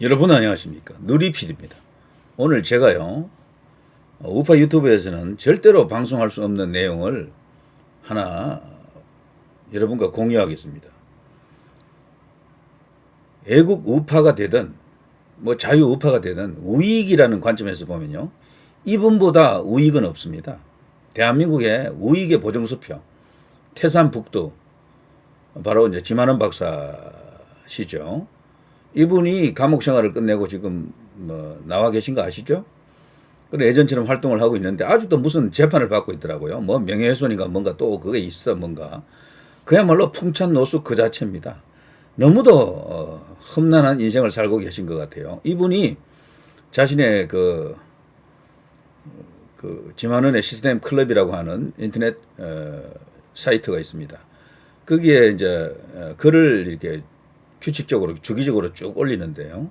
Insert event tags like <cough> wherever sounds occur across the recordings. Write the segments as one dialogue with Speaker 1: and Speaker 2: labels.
Speaker 1: 여러분 안녕하십니까? 누리필입니다. 오늘 제가요 어, 우파 유튜브에서는 절대로 방송할 수 없는 내용을 하나 여러분과 공유하겠습니다. 애국 우파가 되든 뭐 자유 우파가 되든 우익이라는 관점에서 보면요 이분보다 우익은 없습니다. 대한민국의 우익의 보정수표 태산북도 바로 이제 지만원 박사시죠. 이분이 감옥 생활을 끝내고 지금 뭐 나와 계신 거 아시죠? 그래 예전처럼 활동을 하고 있는데 아직도 무슨 재판을 받고 있더라고요. 뭐 명예훼손인가 뭔가 또 그게 있어 뭔가 그야말로 풍찬 노수 그 자체입니다. 너무도 어, 험난한 인생을 살고 계신 것 같아요. 이분이 자신의 그, 그 지만원의 시스템 클럽이라고 하는 인터넷 어, 사이트가 있습니다. 거기에 이제 어, 글을 이렇게 규칙적으로 주기적으로 쭉 올리는데요.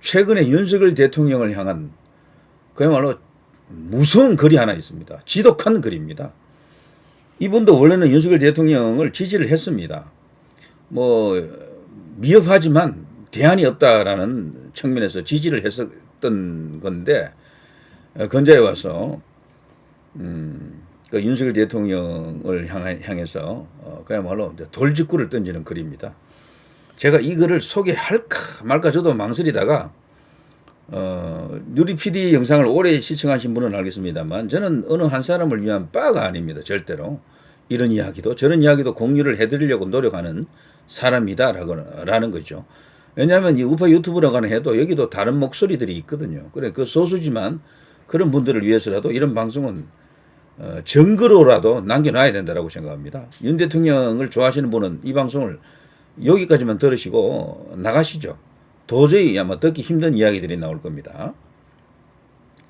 Speaker 1: 최근에 윤석열 대통령을 향한 그야말로 무서운 글이 하나 있습니다. 지독한 글입니다. 이분도 원래는 윤석열 대통령을 지지를 했습니다. 뭐 미흡하지만 대안이 없다라는 측면에서 지지를 했었던 건데 어, 건자에 와서 음, 그 윤석열 대통령을 향해, 향해 서 어, 그야말로 돌직구를 던지는 글입니다. 제가 이 글을 소개할까 말까 저도 망설이다가 어, 누리 PD 영상을 오래 시청하신 분은 알겠습니다만 저는 어느 한 사람을 위한 바가 아닙니다. 절대로. 이런 이야기도 저런 이야기도 공유를 해드리려고 노력하는 사람이다 라는 거죠. 왜냐하면 이 우파 유튜브라고 해도 여기도 다른 목소리들이 있거든요. 그래 그 소수지만 그런 분들을 위해서라도 이런 방송은 어, 증거로라도 남겨놔야 된다라고 생각합니다. 윤 대통령을 좋아하시는 분은 이 방송을 여기까지만 들으시고 나가시죠. 도저히 아마 듣기 힘든 이야기들이 나올 겁니다.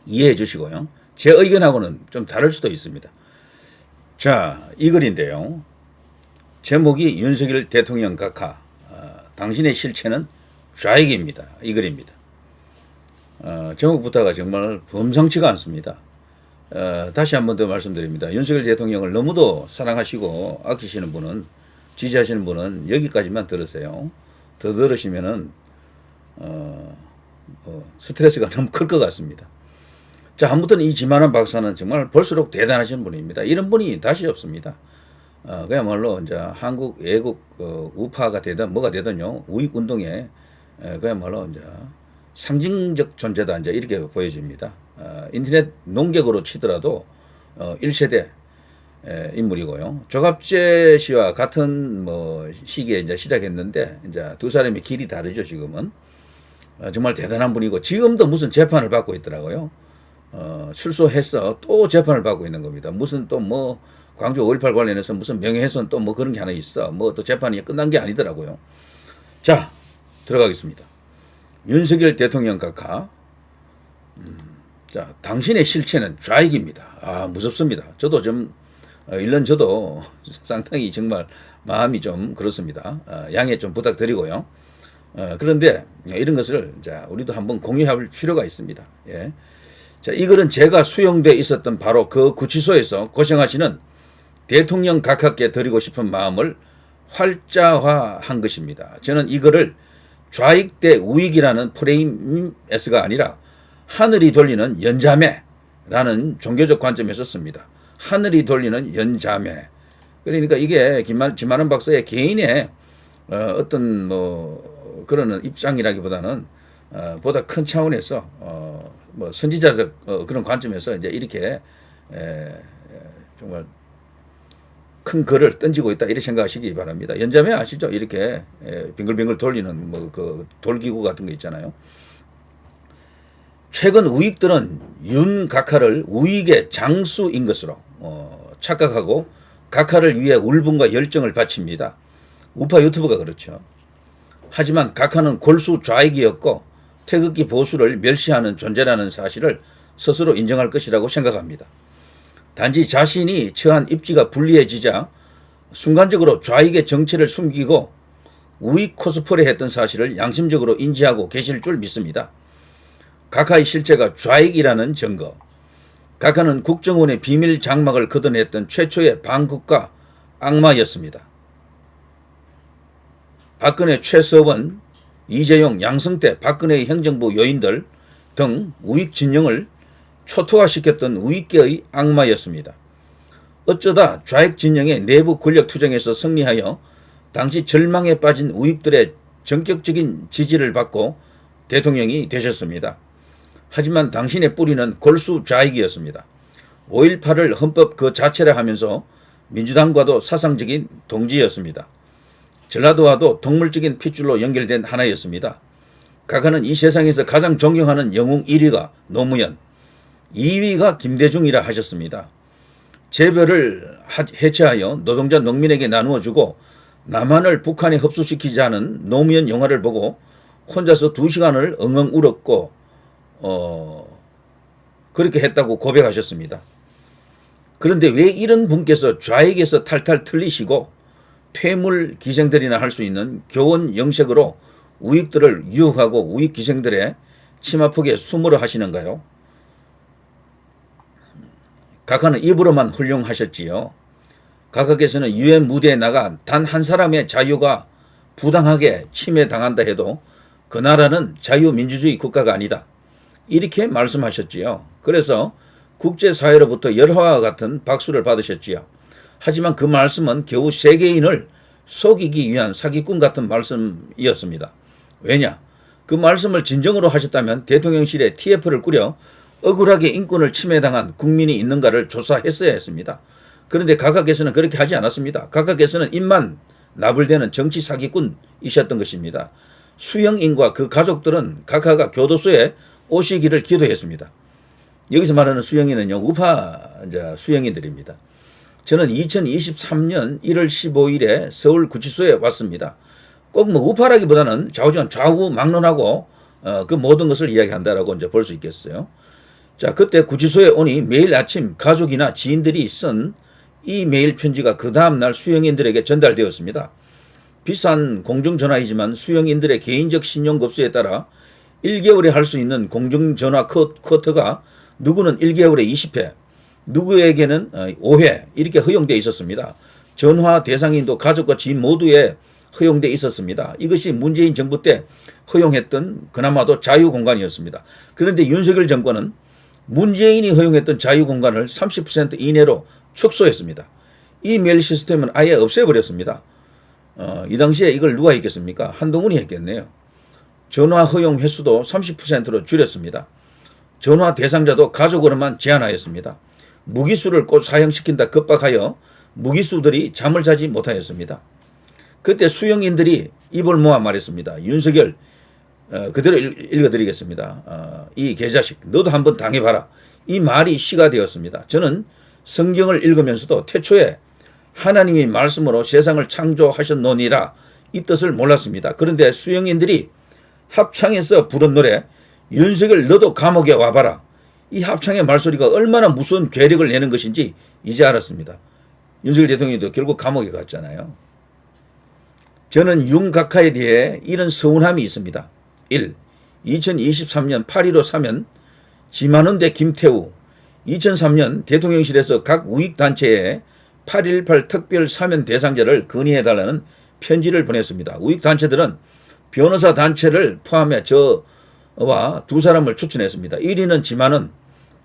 Speaker 1: 이해해 주시고요. 제 의견하고는 좀 다를 수도 있습니다. 자, 이 글인데요. 제목이 윤석열 대통령 각하, 어, 당신의 실체는 좌익입니다. 이 글입니다. 어, 제목부터가 정말 범상치가 않습니다. 어, 다시 한 번 더 말씀드립니다. 윤석열 대통령을 너무도 사랑하시고 아끼시는 분은 지지하시는 분은 여기까지만 들으세요. 더 들으시면은 어, 어, 스트레스가 <laughs> 너무 클 것 같습니다. 자, 아무튼 이 지만한 박사는 정말 볼수록 대단하신 분입니다. 이런 분이 다시 없습니다. 어, 그야말로 이제 한국 애국 어, 우파가 되든 뭐가 되든요 우익 운동에 에, 그야말로 이제 상징적 존재다 이제 이렇게 보여집니다. 어, 인터넷 농객으로 치더라도 어, 1세대 에, 인물이고요. 조갑재 씨와 같은 뭐 시기에 이제 시작했는데 이제 두 사람의 길이 다르죠 지금은 어, 정말 대단한 분이고 지금도 무슨 재판을 받고 있더라고요. 어, 출소해서 또 재판을 받고 있는 겁니다. 무슨 또 뭐 광주 5.18 관련해서 무슨 명예훼손 또 뭐 그런 게 하나 있어. 뭐 또 재판이 끝난 게 아니더라고요. 자 들어가겠습니다. 윤석열 대통령 각하. 음, 자, 당신의 실체는 좌익입니다. 아, 무섭습니다. 저도 좀, 어, 일년 저도 상당히 정말 마음이 좀 그렇습니다. 어, 양해 좀 부탁드리고요. 어, 그런데 이런 것을, 자, 우리도 한번 공유할 필요가 있습니다. 예. 자, 이 글은 제가 수용돼 있었던 바로 그 구치소에서 고생하시는 대통령 각하께 드리고 싶은 마음을 활자화한 것입니다. 저는 이 글을 좌익 대 우익이라는 프레임에서가 아니라 하늘이 돌리는 연자매라는 종교적 관점에서 씁니다. 하늘이 돌리는 연자매. 그러니까 이게 김만, 김만원 박사의 개인의 어, 어떤 뭐 그런 입장이라기보다는 어, 보다 큰 차원에서 어, 뭐 선지자적 어, 그런 관점에서 이제 이렇게 에, 에, 정말 큰 글을 던지고 있다 이렇게 생각하시기 바랍니다. 연자매 아시죠? 이렇게 에, 빙글빙글 돌리는 뭐 그 돌기구 같은 거 있잖아요. 최근 우익들은 윤 각하를 우익의 장수인 것으로 어, 착각하고 각하를 위해 울분과 열정을 바칩니다. 우파 유튜브가 그렇죠. 하지만 각하는 골수 좌익이었고 태극기 보수를 멸시하는 존재라는 사실을 스스로 인정할 것이라고 생각합니다. 단지 자신이 처한 입지가 불리해지자 순간적으로 좌익의 정체를 숨기고 우익 코스프레 했던 사실을 양심적으로 인지하고 계실 줄 믿습니다. 각하의 실체가 좌익이라는 증거. 각하는 국정원의 비밀 장막을 걷어냈던 최초의 반국가 악마였습니다. 박근혜 최서원 이재용, 양승태, 박근혜의 행정부 요인들 등 우익 진영을 초토화시켰던 우익계의 악마였습니다. 어쩌다 좌익 진영의 내부 권력 투쟁에서 승리하여 당시 절망에 빠진 우익들의 전격적인 지지를 받고 대통령이 되셨습니다. 하지만 당신의 뿌리는 골수 좌익이었습니다. 5.18을 헌법 그 자체라 하면서 민주당과도 사상적인 동지였습니다. 전라도와도 동물적인 핏줄로 연결된 하나였습니다. 각하는 이 세상에서 가장 존경하는 영웅 1위가 노무현, 2위가 김대중이라 하셨습니다. 재벌을 하- 해체하여 노동자 농민에게 나누어 주고 남한을 북한에 흡수시키지 않은 노무현 영화를 보고 혼자서 두 시간을 엉엉 울었고 어 그렇게 했다고 고백하셨습니다. 그런데 왜 이런 분께서 좌익에서 탈탈 틀리시고 퇴물 기생들이나 할 수 있는 교원 영색으로 우익들을 유혹하고 우익 기생들의 치마폭에 숨으려 하시는가요? 각하는 입으로만 훌륭하셨지요. 각하께서는 유엔 무대에 나가 단 한 사람의 자유가 부당하게 침해당한다 해도 그 나라는 자유민주주의 국가가 아니다. 이렇게 말씀하셨지요. 그래서 국제사회로부터 열화와 같은 박수를 받으셨지요. 하지만 그 말씀은 겨우 세계인을 속이기 위한 사기꾼 같은 말씀이었습니다. 왜냐? 그 말씀을 진정으로 하셨다면 대통령실에 TF를 꾸려 억울하게 인권을 침해당한 국민이 있는가를 조사했어야 했습니다. 그런데 각하께서는 그렇게 하지 않았습니다. 각하께서는 입만 나불대는 정치 사기꾼이셨던 것입니다. 수영인과 그 가족들은 각하가 교도소에 오시기를 기도했습니다. 여기서 말하는 수영인은요, 우파 이제 수영인들입니다. 저는 2023년 1월 15일에 서울 구치소에 왔습니다. 꼭 뭐 우파라기보다는 좌우지간 좌우 막론하고 어, 그 모든 것을 이야기한다라고 이제 볼 수 있겠어요. 자, 그때 구치소에 오니 매일 아침 가족이나 지인들이 쓴 이 메일 편지가 그 다음날 수영인들에게 전달되었습니다. 비싼 공중전화이지만 수영인들의 개인적 신용급수에 따라 1개월에 할 수 있는 공중전화 쿼- 쿼터가 누구는 1개월에 20회, 누구에게는 5회 이렇게 허용되어 있었습니다. 전화 대상인도 가족과 지인 모두에 허용되어 있었습니다. 이것이 문재인 정부 때 허용했던 그나마도 자유공간이었습니다. 그런데 윤석열 정권은 문재인이 허용했던 자유공간을 30% 이내로 축소했습니다. 이 메일 시스템은 아예 없애버렸습니다. 어, 이 당시에 이걸 누가 했겠습니까? 한동훈이 했겠네요. 전화 허용 횟수도 30%로 줄였습니다. 전화 대상자도 가족으로만 제한하였습니다. 무기수를 꼭 사형시킨다 급박하여 무기수들이 잠을 자지 못하였습니다. 그때 수영인들이 입을 모아 말했습니다. 윤석열 어, 그대로 읽- 읽어드리겠습니다. 어, 이 개자식 너도 한번 당해봐라. 이 말이 시가 되었습니다. 저는 성경을 읽으면서도 태초에 하나님이 말씀으로 세상을 창조하셨노니라 이 뜻을 몰랐습니다. 그런데 수영인들이 합창에서 부른 노래 윤석열 너도 감옥에 와봐라. 이 합창의 말소리가 얼마나 무서운 괴력을 내는 것인지 이제 알았습니다. 윤석열 대통령도 결국 감옥에 갔잖아요. 저는 윤각하에 대해 이런 서운함이 있습니다. 1. 2023년 8.15 사면 지만원 대 김태우 2003년 대통령실에서 각 우익단체에 8.18 특별 사면 대상자를 건의해달라는 편지를 보냈습니다. 우익단체들은 변호사 단체를 포함해 저와 두 사람을 추천했습니다. 1위는 지만원,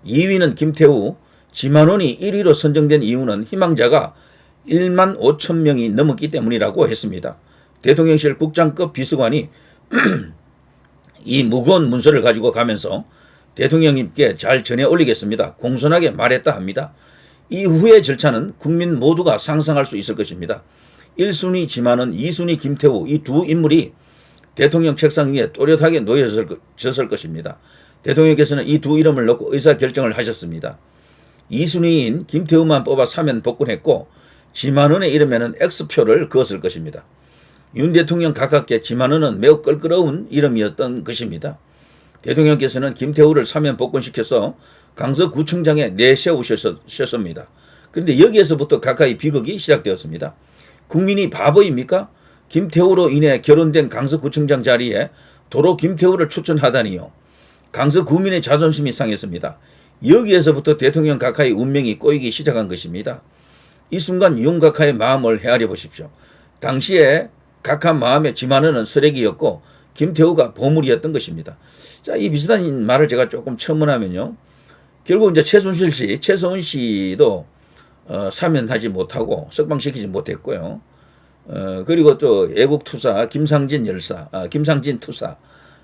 Speaker 1: 2위는 김태우, 지만원이 1위로 선정된 이유는 희망자가 1만 5천 명이 넘었기 때문이라고 했습니다. 대통령실 국장급 비서관이 <clears throat> 이 무거운 문서를 가지고 가면서 대통령님께 잘 전해 올리겠습니다. 공손하게 말했다 합니다. 이후의 절차는 국민 모두가 상상할 수 있을 것입니다. 1순위 지만은 2순위 김태우 이 두 인물이 대통령 책상 위에 또렷하게 놓여졌을 것입니다. 대통령께서는 이 두 이름을 넣고 의사결정을 하셨습니다. 2순위인 김태우만 뽑아 사면 복권했고 지만원의 이름에는 X표를 그었을 것입니다. 윤 대통령 가깝게 지만원은 매우 껄끄러운 이름이었던 것입니다. 대통령께서는 김태우를 사면 복권시켜서 강서구청장에 내세우셨습니다. 그런데 여기에서부터 가까이 비극이 시작되었습니다. 국민이 바보입니까? 김태우로 인해 결혼된 강서구청장 자리에 도로 김태우를 추천하다니요. 강서구민의 자존심이 상했습니다. 여기에서부터 대통령 각하의 운명이 꼬이기 시작한 것입니다. 이 순간 윤각하의 마음을 헤아려 보십시오. 당시에 각하 마음에 지만원은 쓰레기였고 김태우가 보물이었던 것입니다. 자, 이 비슷한 말을 제가 조금 첨언하면요. 결국 이제 최순실 씨, 최서훈 씨도 어, 사면하지 못하고 석방시키지 못했고요. 어, 그리고 또 애국 투사 김상진 열사, 아, 김상진 투사,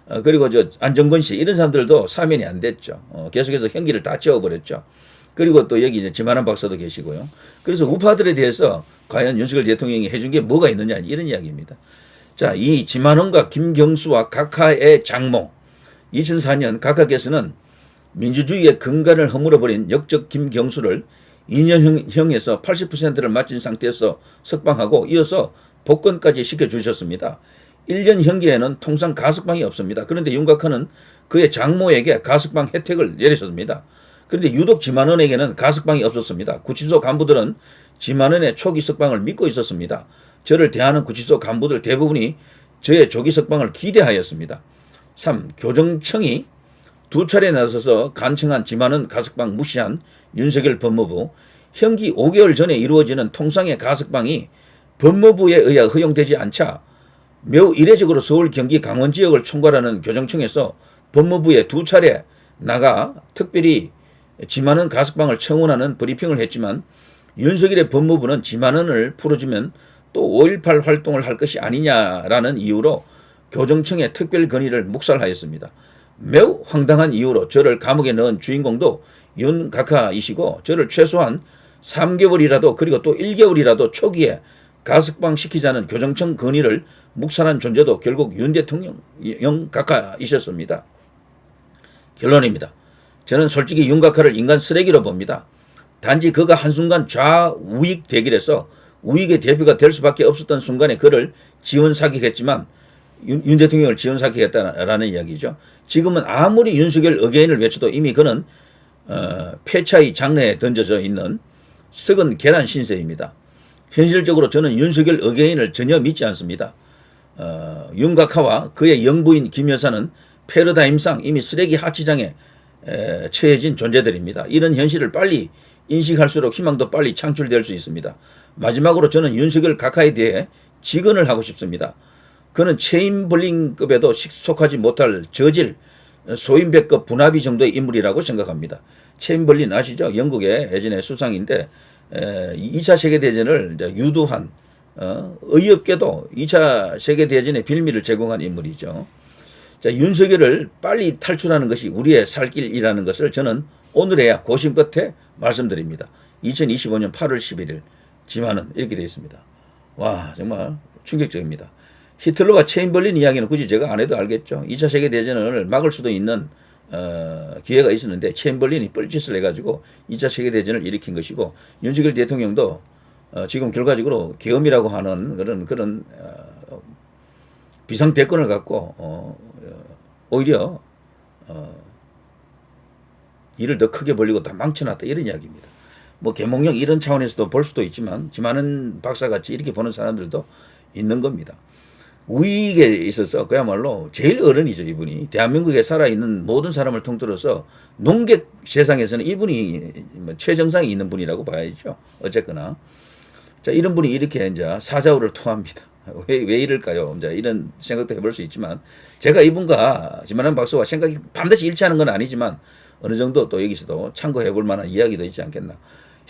Speaker 1: 어, 그리고 저 안정건 씨 이런 사람들도 사면이 안 됐죠. 어, 계속해서 형기를 다 채워버렸죠. 그리고 또 여기 이제 지만한 박사도 계시고요. 그래서 우파들에 대해서 과연 윤석열 대통령이 해준 게 뭐가 있느냐 이런 이야기입니다. 자, 이 지만원과 김경수와 각하의 장모 2004년 각하께서는 민주주의의 근간을 허물어버린 역적 김경수를 2년형에서 80%를 마친 상태에서 석방하고 이어서 복권까지 시켜주셨습니다. 1년 형기에는 통상 가석방이 없습니다. 그런데 윤곽하는 그의 장모에게 가석방 혜택을 내리셨습니다. 그런데 유독 지만원에게는 가석방이 없었습니다. 구치소 간부들은 지만원의 초기 석방을 믿고 있었습니다. 저를 대하는 구치소 간부들 대부분이 저의 조기 석방을 기대하였습니다. 3. 교정청이 두 차례 나서서 간청한 지만은 가석방 무시한 윤석열 법무부 형기 5개월 전에 이루어지는 통상의 가석방이 법무부에 의해 허용되지 않자 매우 이례적으로 서울 경기 강원 지역을 총괄하는 교정청에서 법무부에 두 차례 나가 특별히 지만은 가석방을 청원하는 브리핑을 했지만 윤석열의 법무부는 지만은을 풀어주면 또 5.18 활동을 할 것이 아니냐라는 이유로 교정청의 특별 건의를 묵살하였습니다. 매우 황당한 이유로 저를 감옥에 넣은 주인공도 윤각하이시고 저를 최소한 3개월이라도 그리고 또 1개월이라도 초기에 가석방 시키자는 교정청 건의를 묵살한 존재도 결국 윤 대통령 영각하이셨습니다. 결론입니다. 저는 솔직히 윤각하를 인간 쓰레기로 봅니다. 단지 그가 한순간 좌우익 대결에서 우익의 대표가 될 수밖에 없었던 순간에 그를 지원 사격했지만 윤, 윤 대통령을 지원 사격했다라는 이야기죠. 지금은 아무리 윤석열 의견을 외쳐도 이미 그는 어, 폐차의 장내에 던져져 있는 썩은 계란 신세입니다. 현실적으로 저는 윤석열 의견을 전혀 믿지 않습니다. 어, 윤각하와 그의 영부인 김 여사는 패러다임상 이미 쓰레기 하치장에 에, 처해진 존재들입니다. 이런 현실을 빨리 인식할수록 희망도 빨리 창출될 수 있습니다. 마지막으로 저는 윤석열 각하에 대해 직언을 하고 싶습니다. 그는 체인블링급에도 속하지 못할 저질 소인배급 분합이 정도의 인물이라고 생각합니다. 체인블린 아시죠? 영국의 예전에 수상인데 에, 2차 세계대전을 유도한 어, 의협계도 2차 세계대전의 빌미를 제공한 인물이죠. 자, 윤석열을 빨리 탈출하는 것이 우리의 살 길이라는 것을 저는 오늘에야 고심 끝에 말씀드립니다. 2025년 8월 11일 지만은 이렇게 되어 있습니다. 와 정말 충격적입니다. 히틀러가 체인벌린 이야기는 굳이 제가 안 해도 알겠죠. 2차 세계대전을 막을 수도 있는 어, 기회가 있었는데 체인벌린이 뻘짓을 해가지고 2차 세계대전을 일으킨 것이고 윤석열 대통령도 어, 지금 결과적으로 계엄이라고 하는 그런 그런 어, 비상 대권을 갖고 어, 오히려 어, 일을 더 크게 벌리고 다 망쳐놨다 이런 이야기입니다. 뭐 개몽령 이런 차원에서도 볼 수도 있지만 지만은 박사같이 이렇게 보는 사람들도 있는 겁니다. 우익에 있어서 그야말로 제일 어른이죠 이분이. 대한민국에 살아있는 모든 사람을 통틀어서 농객 세상에서는 이분이 뭐 최정상에 있는 분이라고 봐야죠. 어쨌거나. 자 이런 분이 이렇게 이제 사자우를 토합니다. <laughs> 왜, 왜 이럴까요? 이제 이런 생각도 해볼 수 있지만 제가 이분과 지만한 박사와 생각이 반드시 일치하는 건 아니지만 어느 정도 또 여기서도 참고해 볼 만한 이야기도 있지 않겠나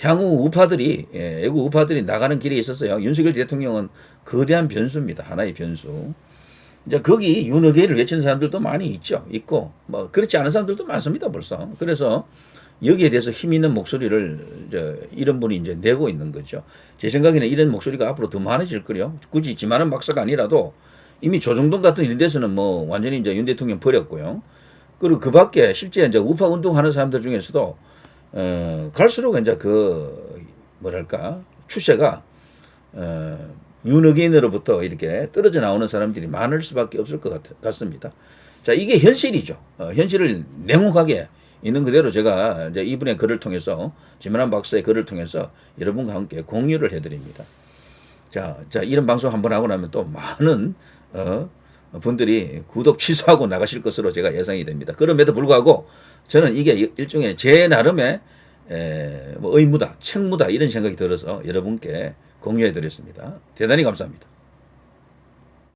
Speaker 1: 향후 우파들이 예, 애국 우파들이 나가는 길에 있어서요. 윤석열 대통령은 거대한 변수입니다. 하나의 변수. 이제 거기 윤핵회를 외치는 사람들도 많이 있죠. 있고 뭐 그렇지 않은 사람들도 많습니다. 벌써. 그래서 여기에 대해서 힘 있는 목소리를 이제 이런 분이 이제 내고 있는 거죠. 제 생각에는 이런 목소리가 앞으로 더 많아질 거요. 굳이 지만한 박사가 아니라도 이미 조정동 같은 이런 데서는 뭐 완전히 이제 윤 대통령 버렸고요. 그리고 그 밖에 실제 이제 우파 운동하는 사람들 중에서도 어, 갈수록 이제 그 뭐랄까 추세가 어, 윤흑인으로부터 이렇게 떨어져 나오는 사람들이 많을 수밖에 없을 것 같, 같습니다. 자 이게 현실이죠. 어, 현실을 냉혹하게 있는 그대로 제가 이제 이분의 글을 통해서 지만한 박사의 글을 통해서 여러분과 함께 공유를 해드립니다. 자, 자 이런 방송 한번 하고 나면 또 많은 어, 분들이 구독 취소하고 나가실 것으로 제가 예상이 됩니다. 그럼에도 불구하고 저는 이게 일종의 제 나름의 에, 뭐 의무다, 책무다 이런 생각이 들어서 여러분께 공유해 드렸습니다. 대단히 감사합니다.